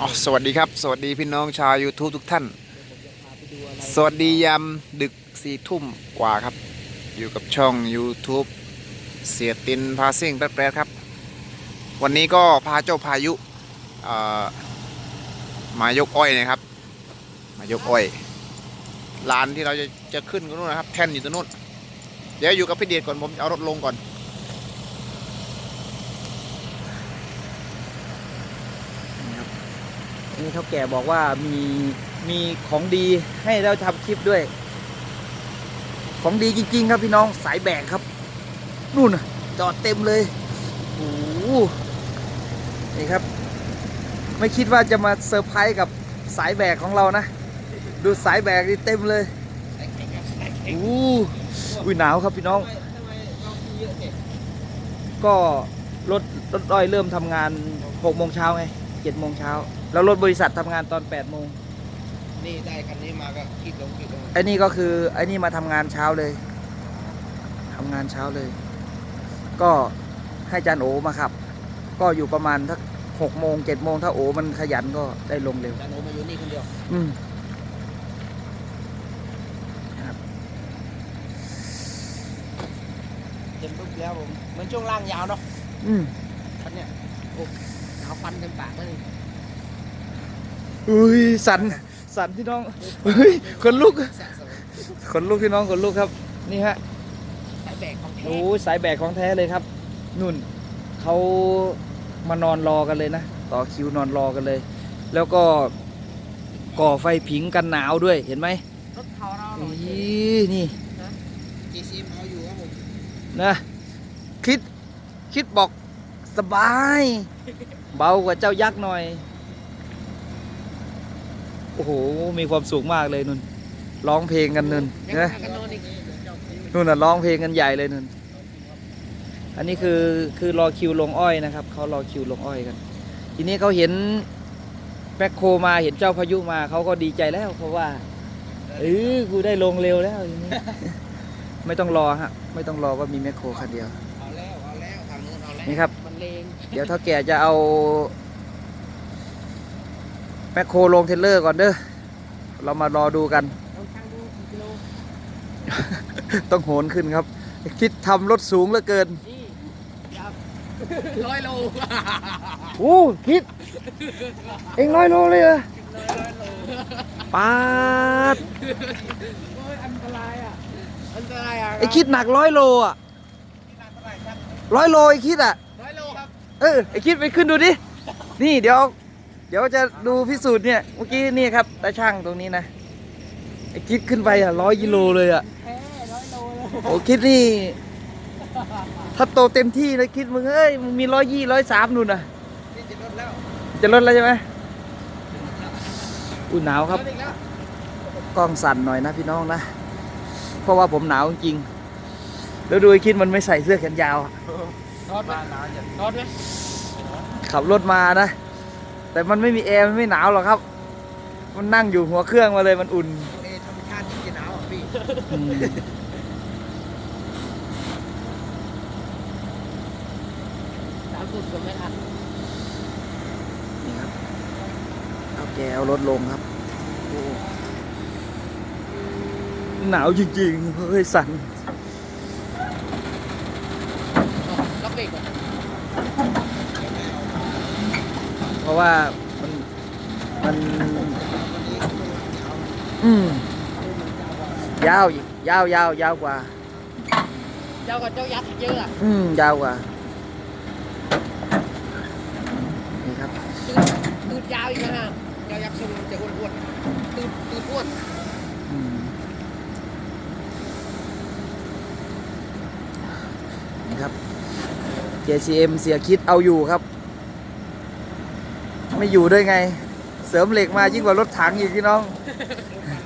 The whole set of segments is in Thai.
อ๋อสวัสดีครับ สวัสดีพี่น้องชาว YouTube ทุกท่าน สวัสดียามดึกสี่ทุ่มกว่าครับ อยู่กับช่อง YouTube เสียตินพาซิ่งแป๊ดๆครับ วันนี้ก็พาเจ้าพายุมายกอ้อยนะครับ มายกอ้อยลานที่เราจะจะขึ้นก็นู่นนะครับ แท่นอยู่ตรงนู้น เดี๋ยวอยู่กับพี่เดชก่อนผมเอารถลงก่อน นี่เท่าแก่บอกว่ามีมีของดีให้เราทำคลิปด้วย ของดีจริง ๆ ครับพี่น้องสายแบกครับ นู่นจอดเต็มเลยโอ้นี่ครับ ไม่คิดว่าจะมาเซอร์ไพรส์กับสายแบกของเรานะ ดูสายแบกนี่เต็มเลยโอ้อุ้ยหนาวครับพี่น้อง ก็รถรถอ้อยเริ่มทำงาน6โมงเช้าไง7โมงเช้า แล้วรถบริษัททำงานตอน8โมงนี่ได้คันนี้มาก็คิดลงคิดลงไอ้นี่ก็คือไอ้นี่มาทำงานเช้าเลยทำงานเช้าเลย ก็ให้จานโอมาขับ ก็อยู่ประมาณทักหกโมงเจ็ดโมงถ้าโอมันขยันก็ได้ลงเร็วจานโอมาอยู่นี่คนเดียว อืมเต็มปุ๊บแล้วผมเหมือนช่วงล่างยาวเนาะอืมคันเนี้ยโอ้ยาวฟันเต็มปากเลย อุ้ยสันสันพี่น้องเฮ้ยคนลุกสะสมคนลุกพี่น้องคนลุกครับ นี่ฮะสายแบกของแท้โอ้ยสายแบกของแท้เลยครับ นุ่นเขามานอนรอกันเลยนะ ต่อคิวนอนรอกันเลย แล้วก็ก่อไฟผิงกันหนาวด้วยเห็นไหมรถเขาเราหน่อยนี่นี่จีซีมเอาอยู่ครับผมนะคิดคิดบอกสบาย เบากว่าเจ้ายักษ์หน่อย โอ้โห มีความสุขมากเลยนุ่น ร้องเพลงกันนุ่นยังนะพากันนอนอีกนุ่นน่ะร้องเพลงกันใหญ่เลยนุ่น อันนี้คือคือรอคิวลงอ้อยนะครับ เขารอคิวลงอ้อยกัน ทีนี้เขาเห็นแมคโครมาเห็นเจ้าพายุมาเขาก็ดีใจแล้ว เพราะว่าเออกูได้ลงเร็วแล้วทีนี้ไม่ต้องรอฮะ ไม่ต้องรอก็มีแมคโครคันเดียว เอาแล้ว เอาแล้วทางนู้นเอาแล้ว นี่ครับมันเลงเดี๋ยวเท่าแก่จะเอา แมคโครลงเทรลเลอร์ก่อนเด้อ เรามารอดูกันลองช่างดูกี่กิโลต้องโหนขึ้นครับ คิดทำรถสูงเหลือเกินนี่ยาวร้อยโลโอ้คิด เองร้อยโลเลยเหรอร้อยโลปาดโอ้ยอันตรายอะ อันตรายอะไอคิดหนักร้อยโลอะที่นั่นเท่าไหร่ครับร้อยโลไอคิดอะร้อยโลครับ เออไอคิดไปขึ้นดูดิ นี่เดี๋ยวเดี๋ยวจะดูพิสูจน์เนี่ย เมื่อกี้นี่ครับตาช่างตรงนี้นะไอคิดขึ้นไปอะร้อยกิโลเลยอะแพ้ร้อยโลเลยโอ้คิดนี่ ถ้าโตเต็มที่นะคิดมึงเอ้ยมึงมีร้อยยี่ร้อยสามนู่นน่ะนี่จะลดแล้วจะลดแล้วใช่ไหมอุ้ยหนาวครับลดอีกแล้วกล้องสั่นหน่อยนะพี่น้องนะ เพราะว่าผมหนาวจริงๆแล้วดูไอ้คิดมันไม่ใส่เสื้อแขนยาวอะนอนไหมนอนไหมขับรถมานะ แต่มันไม่มีแอร์มันไม่หนาวหรอกครับ มันนั่งอยู่หัวเครื่องมาเลยมันอุ่นเอธรรมชาติที่จะหนาวอะพี่อืมสามสุดก็ไม่ทันนี่ครับเอาแกเอารถลงครับโอ้หนาวจริงๆเฮ้ยสั่น ล็อกเบรกก่อน เพราะว่ามันมันอืมยาวยาวยาวยาวกว่าเจ้ากับเจ้ายักษ์เยอะอะอืมยาวกว่า นี่ครับตืดตืดยาวอีกนะฮะเจ้ายักษ์ทรงมันจะอ้วนๆตืดตืดอ้วนอืมนี่ครับ JCM เสียคิดเอาอยู่ครับ ไม่อยู่ได้ไง เสริมเหล็กมายิ่งกว่ารถถังอีกพี่น้อง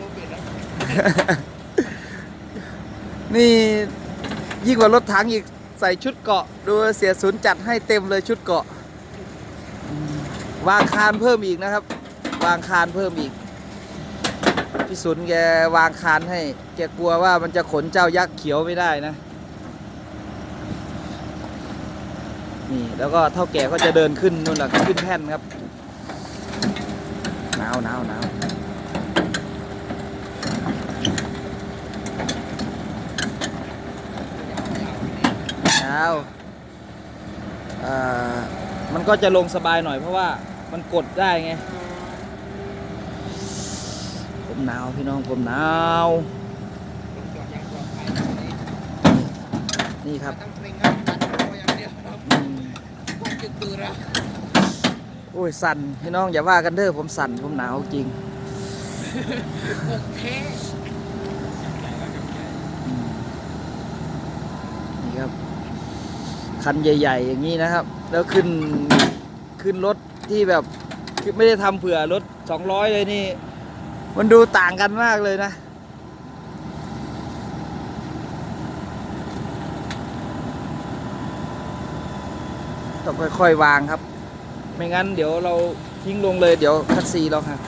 ลงเบรกแล้วนี่ยิ่งกว่ารถถังอีกใส่ชุดเกาะ ดูเสียศูนย์จัดให้เต็มเลยชุดเกาะอืมวางคานเพิ่มอีกนะครับ วางคานเพิ่มอีกพี่ศูนย์แกวางคานให้ แกกลัวว่ามันจะขนเจ้ายักษ์เขียวไม่ได้นะนี่แล้วก็เท่าแก่ก็จะเดินขึ้นนู่นแหละขึ้นแท่นครับหนาวหนาวหนาวหนาวเอ่อมันก็จะลงสบายหน่อยเพราะว่ามันกดได้ไง ผมหนาวพี่น้องผมหนาวต้องจอดอย่างปลอดภัยตรงนี้นี่ครับตั้งเกรงครับตัดตัวอย่างเดียวครับอืมผมจะตื่นแล้ว โอ้ยสั่นพี่น้องอย่าว่ากันเด้อผมสั่นผมหนาวจริงโอเคอืมนี่ครับ คันใหญ่ ๆ อย่างนี้นะครับ แล้วขึ้นขึ้นรถที่แบบคือไม่ได้ทำเผื่อรถสองร้อยเลยนี่ มันดูต่างกันมากเลยนะต้องค่อย ๆ วางครับ ไม่งั้นเดี๋ยวเราทิ้งลงเลยเดี๋ยวคัดซีเราครับ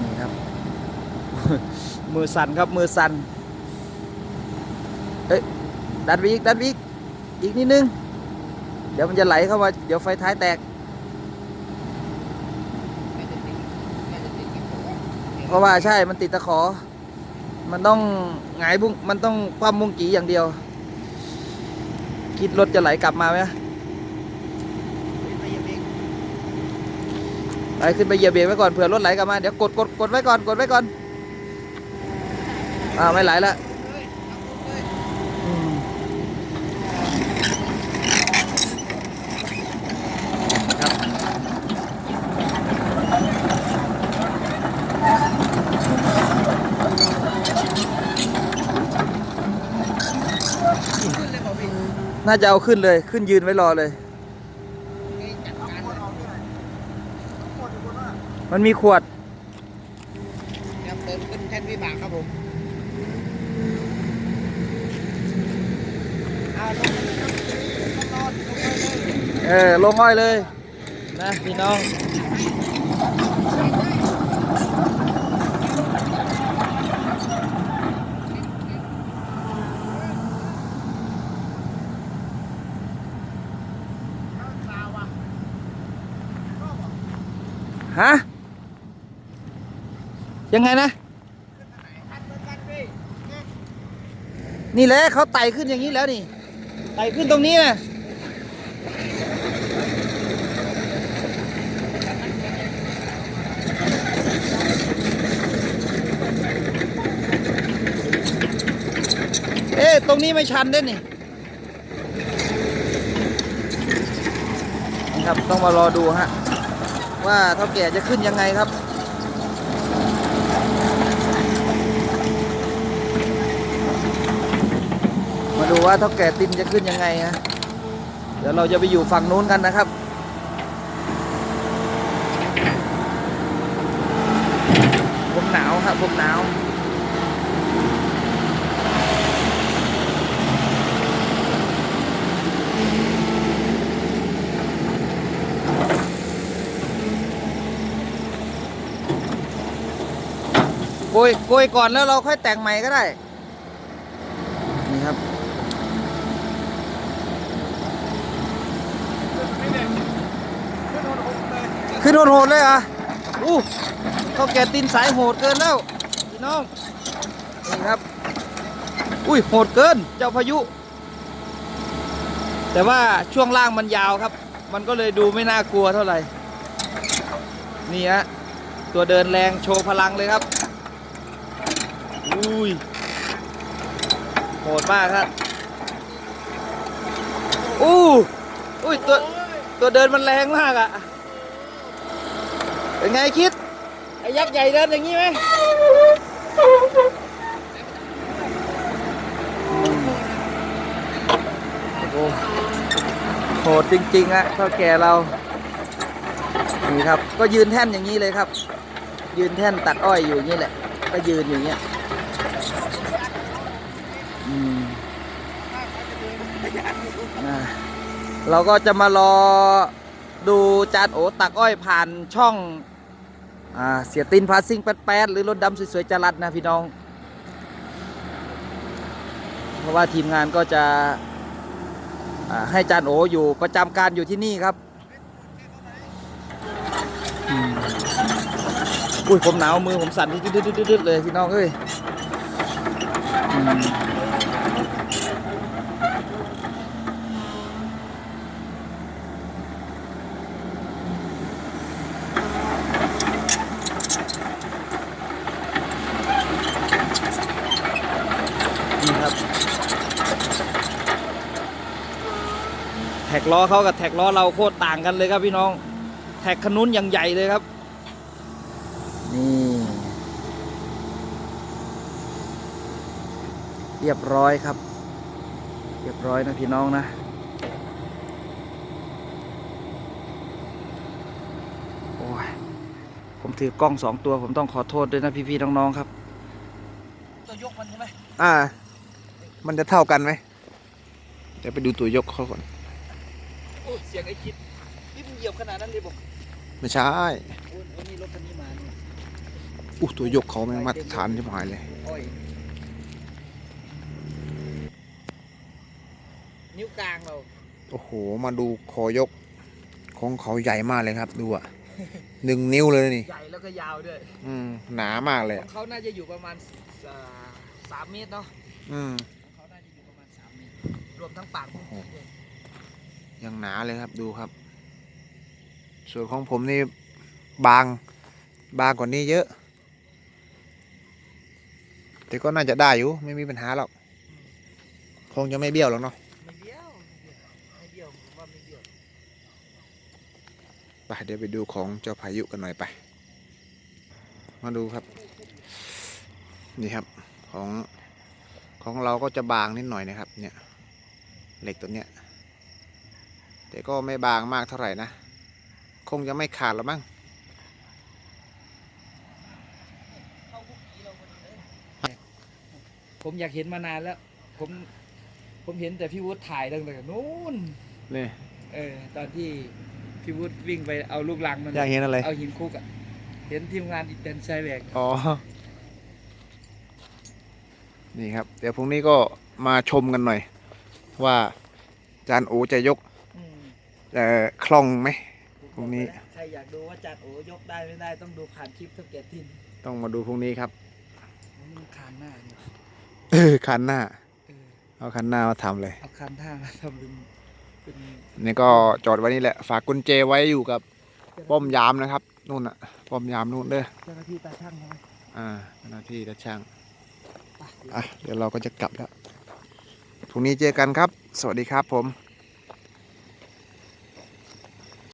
นี่ครับ มือสั่นครับมือสั่นเอ้ยดันไปอีกดันไปอีกอีกนิดนึง เดี๋ยวมันจะไหลเข้ามา เดี๋ยวไฟท้ายแตก แม่จะติดแม่จะติดกับผม เพราะว่าใช่มันติดตะขอ มันต้องหงายบุ้งมันต้องคว่ำมุ้งกีอย่างเดียว คิดรถจะไหลกลับมาไหมไม่ยังเองไปขึ้นไปเหยียบเบรกไว้ก่อนเผื่อรถไหลกลับมาเดี๋ยวกดกดกดไว้ก่อนกดไว้ก่อนอ่าไม่ไหลละเลยทำเลย อืมครับ ขึ้นเลยบอกพี่ น่าจะเอาขึ้นเลย ขึ้นยืนไว้รอเลยนี่จัดการเลยมันมีขวดเดี๋ยวเติมขึ้นแท่นวิบากครับผมเอาลงเลยครับนอนลงไปเลยเออลงอ้อยเลย นะพี่น้อง ฮะ ยังไงนะ นี่แหละเขาไต่ขึ้นอย่างนี้แล้วนี่ ไต่ขึ้นตรงนี้นะเอ๊ะตรงนี้ไม่ชันด้วยนี่นี่ครับ ต้องมารอดูฮะ ว่าเท่าแก่จะขึ้นยังไงครับ มาดูว่าเท่าแก่ตินจะขึ้นยังไงฮะเดี๋ยวเราจะไปอยู่ฝั่งนู้นกันนะครับผมหนาวครับผมหนาว โกยโกยก่อนแล้วเราค่อยแต่งใหม่ก็ได้ นี่ครับ ขึ้นโหดเลยเหรอะอู้เขาแก่ตินสายโหดเกินแล้วพี่น้อง นี่ครับ อุ้ยโหดเกินเจ้าพายุ แต่ว่าช่วงล่างมันยาวครับ มันก็เลยดูไม่น่ากลัวเท่าไหร่ นี่ฮะตัวเดินแรงโชว์พลังเลยครับ อุ้ยโหดมากครับอู้อุ้ยตัวตัวเดินมันแรงมากอะเป็นไงคิดไอ้ยักษ์ใหญ่เดินอย่างนี้ไหมโหดจริงๆอะเท่าแก่เรานี่ครับ ก็ยืนแท่นอย่างนี้เลยครับ ยืนแท่นตัดอ้อยอยู่อย่างนี้แหละ ก็ยืนอย่างเงี้ย เราก็จะมารอดูจานโอตักอ้อยผ่านช่องอเสียตินพาซิ่งแป๊ดๆหรือรถดำสวยๆจรัดนะพี่น้อง เพราะว่าทีมงานก็จะให้จานโออยู่ประจำการอยู่ที่นี่ครับอุ้ยผมหนาวมือผมสั่นดืดๆเลยพี่น้องเอ้ยอืมนี่ครับ แท็ก ล้อเขากับแท็กล้อเราโคตรต่างกันเลยครับพี่น้อง แท็กขนุนอย่างใหญ่เลยครับ นี่เรียบร้อยครับ เรียบร้อยนะพี่น้องนะโอ้ยผมถือกล้องสองตัวผมต้องขอโทษด้วยนะพี่ๆน้องๆครับตัวยกมันใช่ไหมอ่า มันจะเท่ากันไหมเดี๋ยวไปดูตัวยกเขาก่อน โอ้ยเสียงไอ้คิดนี่มึงเหยียบขนาดนั้นเลยบอกไม่ใช่โอ้ยโอ้ยนี่รถคันนี้มาเนี่ยอู้ตัวยกเขาไม่งมาตรฐานที่หายเลย อ้อยนิ้วกลางเราโอ้โห มาดูคอยก ของเขาใหญ่มากเลยครับ ดูอะ หนึ่งนิ้วเลยนี่ ใหญ่แล้วก็ยาวด้วยอืม หนามากเลยขออะงเขาน่าจะอยู่ประมาณอ่าสามเมตรเนาะอืม ของเขาน่าจะอยู่ประมาณสามเมตรรวมทั้งปากพวกนี้ด้วย ยังหนาเลยครับดูครับ ส่วนของผมนี่บางบางกว่านี้เยอะ แต่ก็น่าจะได้อยู่ไม่มีปัญหาหรอกคงจะไม่เบี้ยวหรอกเนาะไม่เบี้ยวไม่เบี้ยวผมว่าไม่เบี้ยวไปเดี๋ยวไปดูของเจ้าพายุกันหน่อยไป มาดูครับ นี่ครับของของเราก็จะบางนิดหน่อยนะครับ เนี่ยเหล็กตัวเนี้ย แต่ก็ไม่บางมากเท่าไหร่นะ คงจะไม่ขาดหรอกมั้งเข้าคุกกี้เราพอดีเลยผมอยากเห็นมานานแล้ว ผม ผมเห็นแต่พี่วุฒิถ่ายตั้งแต่นู้นนี่เออ ตอนที่พี่วุฒิวิ่งไปเอาลูกลังมันอยากเห็นอะไร เอาหินคุกอะเห็นทีมงานอีเตนไซแบกอ๋อ นี่ครับ เดี๋ยวพรุ่งนี้ก็มาชมกันหน่อย ว่าจานโอจะยก อืมเอ่อคล่องไหมพรุ่งนี้ ใครอยากดูว่าจัดโอยกได้ไม่ได้ต้องดูผ่านคลิปเท่าแก่ทินต้องมาดูพรุ่งนี้ครับมันคานหน้าเนี่ยเออคันหน้า เออเอาคันหน้ามาทำเลย เอาคานท่ามาทำเป็นเป็นนี่ก็จอดไว้นี่แหละ ฝากกุญแจไว้อยู่กับป้อมยามนะครับนู่นน่ะป้อมยามนู่นเด้อเจ้าหน้าที่ตาช่างใช่ไหมอ่าหน้าที่และช่างไปอะเดี๋ยวเราก็จะกลับแล้วพรุ่งนี้เจอกันครับ สวัสดีครับผม